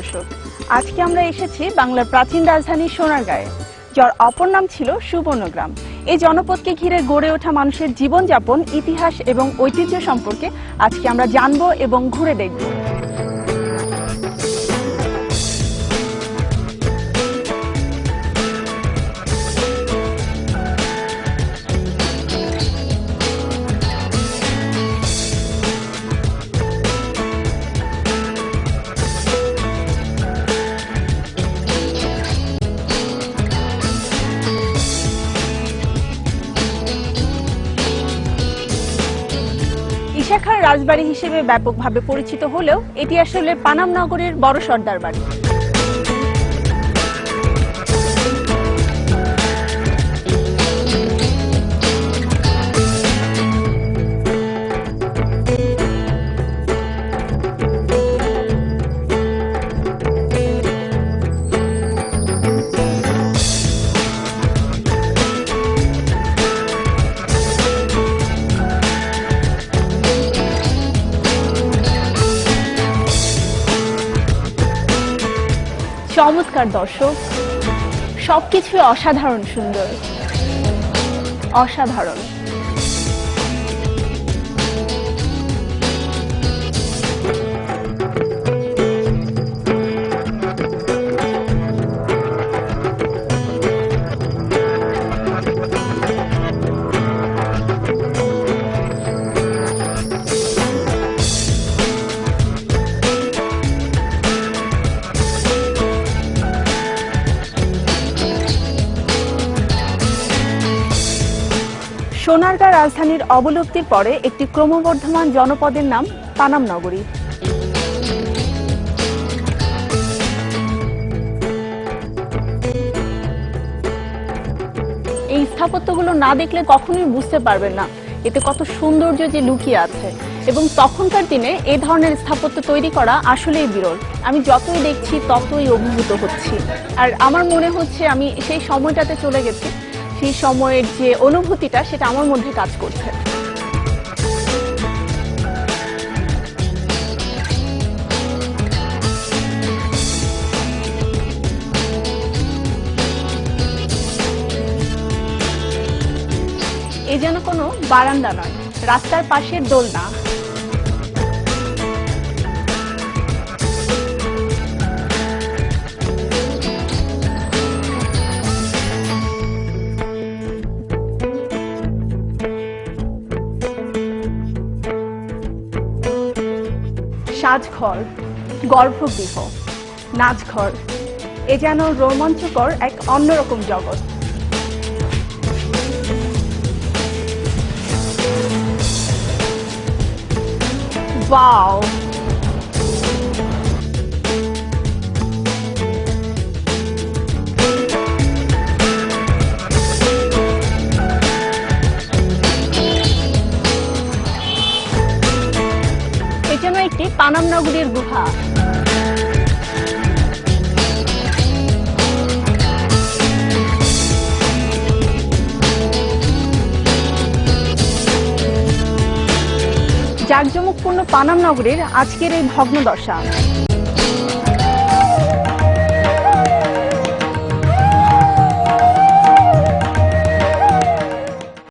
দর্শক। আজকে আমরা এসেছি বাংলার প্রাচীন রাজধানী সোনারগাঁয়ে, যার অপর নাম ছিল সুবর্ণগ্রাম। এই জনপদকে ঘিরে গড়ে ওঠা মানুষের জীবনযাপন, ইতিহাস এবং ঐতিহ্য সম্পর্কে আজকে আমরা জানব এবং ঘুরে দেখব। রাজবাড়ি হিসেবে ব্যাপকভাবে পরিচিত হলেও এটি আসলে পানাম নগরের বড় সর্দার বাড়ি চমৎকার দর্শক। সবকিছু অসাধারণ সুন্দর। অসাধারণ। সোনারগাঁ রাজধানীর অবলুপ্তির পরে একটি ক্রমবর্ধমান জনপদের নাম পানাম নগরী এই স্থাপত্যগুলো না দেখলে কখনোই বুঝতে পারবেন না। এতে কত সৌন্দর্য যে লুকিয়ে আছে। এবং তখনকার দিনে এই ধরনের স্থাপত্য তৈরি করা আসলেই বিরল। আমি যতই দেখছি, ততই অভিভূত হচ্ছি। আর আমার মনে হচ্ছে আমি সেই সময়টাতে চলে গেছি সেই সময়ের যে অনুভূতিটা, সেটা আমার মধ্যে কাজ করছে। এ যেন কোনো বারান্দা নয়, রাস্তার পাশের দোলনা। সাজঘর গর্ভগৃহ নাচঘর এ যেন রোমাঞ্চকর এক অন্যরকম জগৎ Wow. একটি পানাম নগরীর গুহা। জাঁকজমকপূর্ণ পানাম নগরীর আজকের এই ভগ্ন দশা